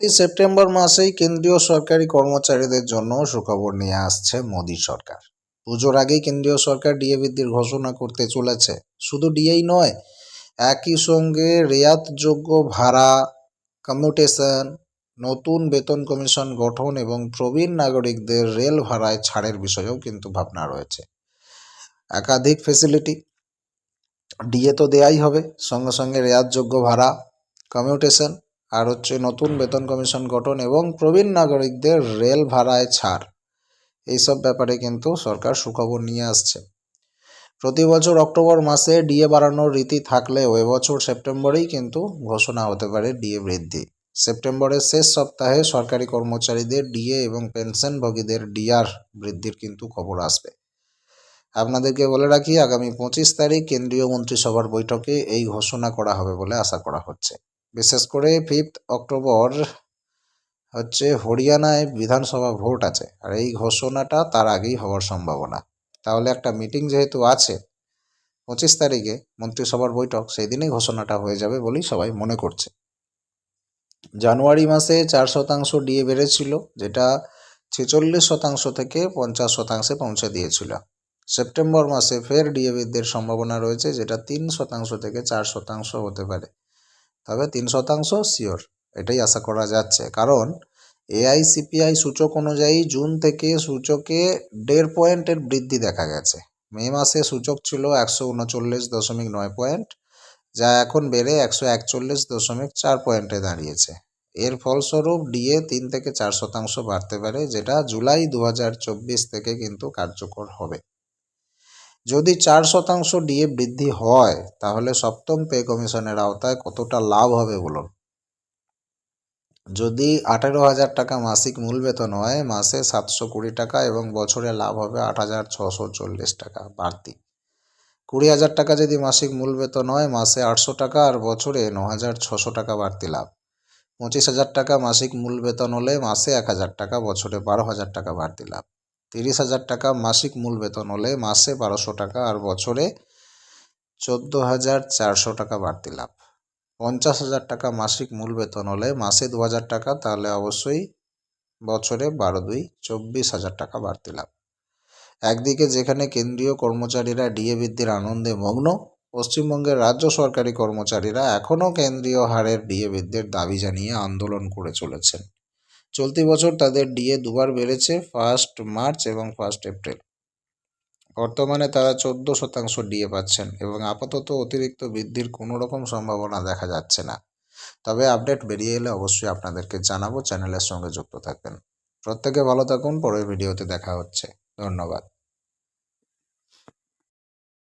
প্রতি সেপ্টেম্বর মাসেই কেন্দ্রীয় সরকারি কর্মচারীদের জন্য সুখবর নিয়ে আসছে মোদী সরকার। পুজোর আগেই কেন্দ্রীয় সরকার ডিএ বৃদ্ধির ঘোষণা করতে চলেছে। শুধু ডিএই নয়, একই সঙ্গে রেয়াতযোগ্য ভাড়া কমিউটেশন নতুন বেতন কমিশন গঠন এবং প্রবীণ নাগরিকদের রেল ভাড়ায় ছাড়ের বিষয়েও কিন্তু ভাবনা রয়েছে। একাধিক ফেসিলিটি ডিএ তো দেয়াই হবে। সঙ্গে সঙ্গে রেয়াতযোগ্য ভাড়া কমিউটেশন আর হচ্ছে নতুন বেতন কমিশন গঠন এবং প্রবীণ নাগরিকদের রেল ভাড়ায় ছাড়। এইসব ব্যাপারে কিন্তু সরকার সুখবর নিয়ে আসছে। প্রতি বছর অক্টোবর মাসে ডিএ বাড়ানোর রীতি থাকলেও এবছর সেপ্টেম্বরেই কিন্তু ঘোষণা হতে পারে ডিএ বৃদ্ধি। সেপ্টেম্বরের শেষ সপ্তাহে সরকারি কর্মচারীদের ডিএ এবং পেনশনভোগীদের ডিআর বৃদ্ধির কিন্তু খবর আসবে। আপনাদেরকে বলে রাখি, আগামী পঁচিশ তারিখ কেন্দ্রীয় মন্ত্রিসভার বৈঠকে এই ঘোষণা করা হবে বলে আশা করা হচ্ছে। বিশেষ করে ফিফথ অক্টোবর হচ্ছে হরিয়ানায় বিধানসভা ভোট আছে। আর এই ঘোষণাটা তার আগেই হওয়ার সম্ভাবনা। তাহলে একটা মিটিং যেহেতু আছে, পঁচিশ তারিখে মন্ত্রিসভার বৈঠক, সেই দিনেই ঘোষণাটা হয়ে যাবে বলেই সবাই মনে করছে। জানুয়ারি মাসে চার শতাংশ ডিএ বেড়েছিল, যেটা ছেচল্লিশ শতাংশ থেকে পঞ্চাশ শতাংশে পৌঁছে দিয়েছিল। সেপ্টেম্বর মাসে ফের ডিএ বৃদ্ধির সম্ভাবনা রয়েছে, যেটা তিন শতাংশ থেকে চার শতাংশ হতে পারে। তবে তিন শতাংশ শিওর এটাই আশা করা যাচ্ছে। কারণ এআইসিপিআই সূচক অনুযায়ী জুন থেকে সূচকে দেড় পয়েন্টের বৃদ্ধি দেখা গেছে। মে মাসে সূচক ছিল একশো উনচল্লিশ দশমিক নয় পয়েন্ট যা এখন বেড়ে একশো একচল্লিশ দশমিক চার পয়েন্টে দাঁড়িয়েছে। এর ফলস্বরূপ ডিএ তিন থেকে চার শতাংশ বাড়তে পারে, যেটা জুলাই দু হাজার চব্বিশ থেকে কিন্তু কার্যকর হবে। যদি চার শতাংশ ডিএ বৃদ্ধি হয়, তাহলে সপ্তম পে কমিশনের আওতায় কতটা লাভ হবে বলুন? যদি আঠেরো হাজার টাকা মাসিক মূল বেতন হয়, মাসে সাতশো কুড়ি টাকা এবং বছরে লাভ হবে আট হাজার ছশো চল্লিশ টাকা বাড়তি। কুড়ি হাজার টাকা যদি মাসিক মূল বেতন হয়, মাসে আটশো টাকা আর বছরে ন হাজার ছশো টাকা বাড়তি লাভ। পঁচিশ হাজার টাকা মাসিক মূল বেতন হলে মাসে এক হাজার টাকা, বছরে বারো হাজার টাকা বাড়তি লাভ। তিরিশ হাজার টাকা মাসিক মূল বেতন হলে মাসে বারোশো টাকা আর বছরে চোদ্দ হাজার চারশো টাকা বাড়তি লাভ। পঞ্চাশ হাজার টাকা মাসিক মূল বেতন হলে মাসে দু হাজার টাকা, তাহলে অবশ্যই বছরে বারো দুই চব্বিশ হাজার টাকা বাড়তি লাভ। একদিকে যেখানে কেন্দ্রীয় কর্মচারীরা ডিএ বৃদ্ধির আনন্দে মগ্ন, পশ্চিমবঙ্গের রাজ্য সরকারি কর্মচারীরা এখনও কেন্দ্রীয় হারের ডিএ বৃদ্ধির দাবি জানিয়ে আন্দোলন করে চলেছেন। চলতি বছর তাদের ডিএ দুবার বেড়েছে ফার্স্ট মার্চ এবং ফার্স্ট এপ্রিল। বর্তমানে তারা চোদ্দ শতাংশ ডিএ পাচ্ছেন এবং আপাতত অতিরিক্ত বৃদ্ধির কোনো রকম সম্ভাবনা দেখা যাচ্ছে না। তবে আপডেট বেরিয়ে এলে অবশ্যই আপনাদেরকে জানাব, চ্যানেলের সঙ্গে যুক্ত থাকবেন। প্রত্যেকে ভালো থাকুন, পরের ভিডিওতে দেখা হচ্ছে। ধন্যবাদ।